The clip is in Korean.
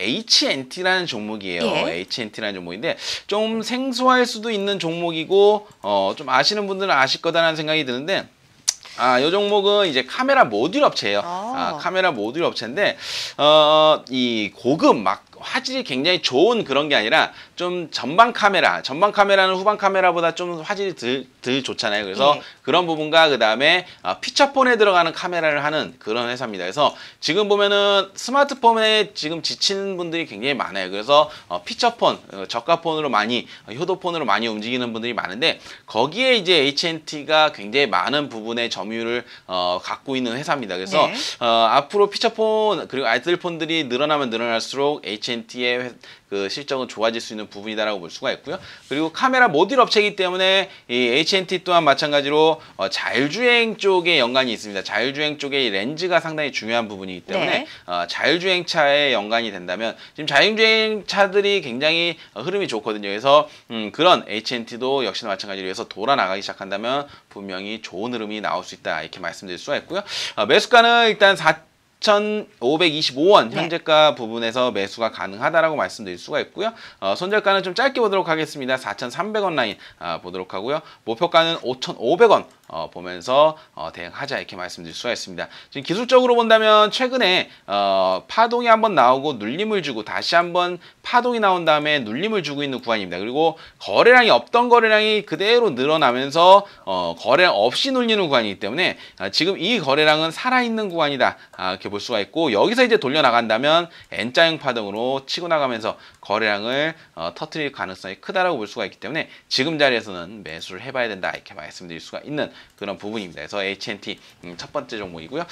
HNT라는 종목이에요. 예. HNT라는 종목인데 좀 생소할 수도 있는 종목이고 어, 좀 아시는 분들은 아실 거다라는 생각이 드는데 아, 이 종목은 이제 카메라 모듈 업체예요. 아. 아, 카메라 모듈 업체인데 어, 이 고급 막 화질이 굉장히 좋은 그런 게 아니라 좀 전방 카메라, 전방 카메라는 후방 카메라보다 좀 화질이 덜, 덜 좋잖아요. 그래서 예. 그런 부분과 그 다음에 피처폰에 들어가는 카메라를 하는 그런 회사입니다. 그래서 지금 보면은 스마트폰에 지금 지치는 분들이 굉장히 많아요. 그래서 어, 피처폰, 어, 저가폰으로 많이, 어, 효도폰으로 많이 움직이는 분들이 많은데 거기에 이제 HNT가 굉장히 많은 부분의 점유율을 어, 갖고 있는 회사입니다. 그래서 네. 어, 앞으로 피처폰 그리고 아이들폰들이 늘어나면 늘어날수록 HNT 의 회, 그 실적은 좋아질 수 있는 부분이다라고 볼 수가 있고요. 그리고 카메라 모듈 업체이기 때문에 이 HNT 또한 마찬가지로 어, 자율주행 쪽에 연관이 있습니다. 자율주행 쪽에 이 렌즈가 상당히 중요한 부분이기 때문에 네. 어, 자율주행차에 연관이 된다면 지금 자율주행차들이 굉장히 어, 흐름이 좋거든요. 그래서 음, 그런 HNT도 역시나 마찬가지로 해서 돌아 나가기 시작한다면 분명히 좋은 흐름이 나올 수 있다 이렇게 말씀드릴 수가 있고요. 어, 매수가는 일단 4 4,525원 네. 현재가 부분에서 매수가 가능하다라고 말씀드릴 수가 있고요. 어, 손절가는 좀 짧게 보도록 하겠습니다. 4,300원 라인 아, 보도록 하고요. 목표가는 5,500원 어, 보면서 어, 대응하자 이렇게 말씀드릴 수가 있습니다. 지금 기술적으로 본다면 최근에 어, 파동이 한번 나오고 눌림을 주고 다시 한번 파동이 나온 다음에 눌림을 주고 있는 구간입니다. 그리고 거래량이 없던 거래량이 그대로 늘어나면서 어, 거래량 없이 눌리는 구간이기 때문에 아, 지금 이 거래량은 살아있는 구간이다 아, 이렇게 볼 수가 있고 여기서 이제 돌려 나간다면 N자형 파동으로 치고 나가면서 거래량을 어, 터트릴 가능성이 크다라고 볼 수가 있기 때문에 지금 자리에서는 매수를 해봐야 된다 이렇게 말씀드릴 수가 있는 그런 부분입니다. 그래서 HNT 음, 첫 번째 종목이고요.